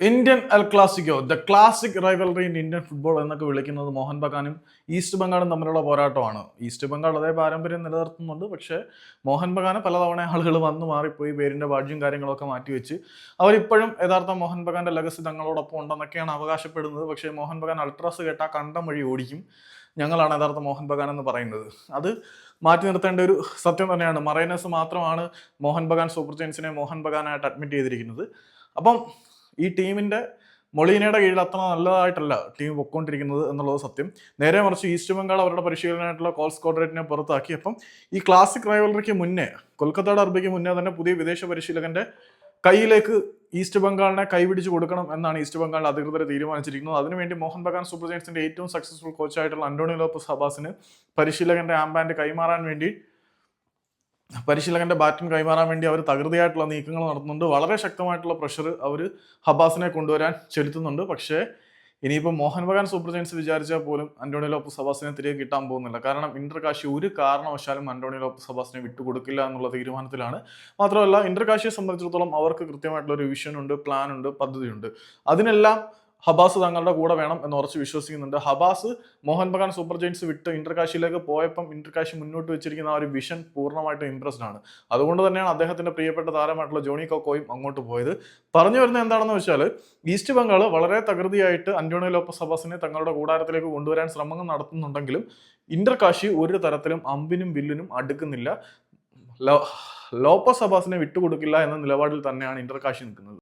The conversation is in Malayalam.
Indian El Clasico the classic rivalry in Indian football എന്നൊക്കെ വിളിക്കുന്നത് മോഹൻ ബഗാനും ഈസ്റ്റ് ബംഗാളും തമ്മിലുള്ള പോരാട്ടമാണ്. ഈസ്റ്റ് ബംഗാൾ അതേ പാരമ്പര്യം നിലനിർത്തുന്നുണ്ട്. പക്ഷേ മോഹൻ ബഗാന് പലതവണ ആളുകൾ വന്നു മാറിപ്പോയി പേരിന്റെ ഭാഗ്യം കാര്യങ്ങളൊക്കെ മാറ്റിവെച്ച്. അവരിപ്പോഴും യഥാർത്ഥ മോഹൻ ബഗാന്റെ ലഗസി തങ്ങളോടൊപ്പം ഉണ്ടെന്നൊക്കെയാണ് അവകാശപ്പെടുന്നത്. പക്ഷേ മോഹൻ ബഗാൻ അൾട്രാസ് കേട്ടാൽ കണ്ടം വഴി ഓടിക്കും. ഞങ്ങളാണ് യഥാർത്ഥ മോഹൻ ബഗാൻ എന്ന് പറയുന്നത്. അത് മാറ്റി നിർത്തേണ്ട ഒരു സത്യം തന്നെയാണ്. മറൈനേഴ്സ് മാത്രമാണ് മോഹൻ ബഗാൻ സൂപ്പർ ജെയിൻസിനെ മോഹൻ ബഗാനായിട്ട് അഡ്മിറ്റ് ചെയ്തിരിക്കുന്നത്. അപ്പം ഈ ടീമിന്റെ മൊളീനയുടെ കീഴിൽ അത്ര നല്ലതായിട്ടല്ല ടീം പൊക്കോണ്ടിരിക്കുന്നത് എന്നുള്ളത് സത്യം. നേരെ മറിച്ച് ഈസ്റ്റ് ബംഗാൾ അവരുടെ പരിശീലനമായിട്ടുള്ള കോൾസ് സ്കോഡറേറ്റിനെ പുറത്താക്കി അപ്പം ഈ ക്ലാസിക് റൈവലറിക്ക് മുന്നേ കൊൽക്കത്ത ഡർബിക്ക് മുന്നേ തന്നെ പുതിയ വിദേശ പരിശീലകന്റെ കയ്യിലേക്ക് ഈസ്റ്റ് ബംഗാളിനെ കൈപിടിച്ച് കൊടുക്കണം എന്നാണ് ഈസ്റ്റ് ബംഗാൾ അധികൃതർ തീരുമാനിച്ചിരിക്കുന്നത്. അതിനുവേണ്ടി മോഹൻ ബഗാൻ സൂപ്പർ ജയൻസിന്റെ ഏറ്റവും സക്സസ്ഫുൾ കോച്ചായിട്ടുള്ള അന്റോണി ലോപ്പസ് ഹബാസിന് പരിശീലകന്റെ ആംബാൻഡ് കൈമാറാൻ വേണ്ടി പരിശീലകന്റെ ബാറ്റിംഗ് കൈമാറാൻ വേണ്ടി അവർ തകൃതിയായിട്ടുള്ള നീക്കങ്ങൾ നടത്തുന്നുണ്ട്. വളരെ ശക്തമായിട്ടുള്ള പ്രഷർ അവർ ഹബാസിനെ കൊണ്ടുവരാൻ ചെലുത്തുന്നുണ്ട്. പക്ഷേ ഇനിയിപ്പോൾ മോഹൻ ബഗാൻ സൂപ്പർ ജയൻസ് വിചാരിച്ചാൽ പോലും അന്റോണിയോ ലോപ്പസ് ഹബാസിനെ തിരികെ കിട്ടാൻ പോകുന്നില്ല. കാരണം ഇന്റർകാശി ഒരു കാരണവശാലും അന്റോണിയോ ലോപ്പസ് ഹബാസിനെ വിട്ടുകൊടുക്കില്ല എന്നുള്ള തീരുമാനത്തിലാണ്. മാത്രമല്ല ഇന്റർകാശിയെ സംബന്ധിച്ചിടത്തോളം അവർക്ക് കൃത്യമായിട്ടുള്ള ഒരു വിഷൻ ഉണ്ട് പ്ലാൻ ഉണ്ട് പദ്ധതിയുണ്ട്. അതിനെല്ലാം ഹബാസ് തങ്ങളുടെ കൂടെ വേണം എന്ന് ഉറച്ച് വിശ്വസിക്കുന്നുണ്ട്. Habas Mohun Bagan super giants വിട്ട് ഇന്റർകാശിയിലേക്ക് പോയപ്പം ഇന്റർകാശി മുന്നോട്ട് വെച്ചിരിക്കുന്ന ആ ഒരു വിഷൻ പൂർണമായിട്ടും ഇംപ്രസ്ഡ് ആണ്. അതുകൊണ്ട് തന്നെയാണ് അദ്ദേഹത്തിന്റെ പ്രിയപ്പെട്ട താരമായിട്ടുള്ള ജോണി കൊക്കോയും അങ്ങോട്ട് പോയത്. പറഞ്ഞു വരുന്നത് എന്താണെന്ന് വെച്ചാൽ ഈസ്റ്റ് ബംഗാൾ വളരെ തകൃതിയായിട്ട് അന്റോണിയോ ലോപ്പസ് ഹബാസിനെ തങ്ങളുടെ കൂടാരത്തിലേക്ക് കൊണ്ടുവരാൻ ശ്രമങ്ങൾ നടത്തുന്നുണ്ടെങ്കിലും ഇന്റർകാശി ഒരു തരത്തിലും അമ്പിനും വില്ലിനും അടുക്കുന്നില്ല. ലോപ്പസ് ഹബാസിനെ വിട്ടുകൊടുക്കില്ല എന്ന നിലപാടിൽ തന്നെയാണ് ഇന്റർകാശി നിൽക്കുന്നത്.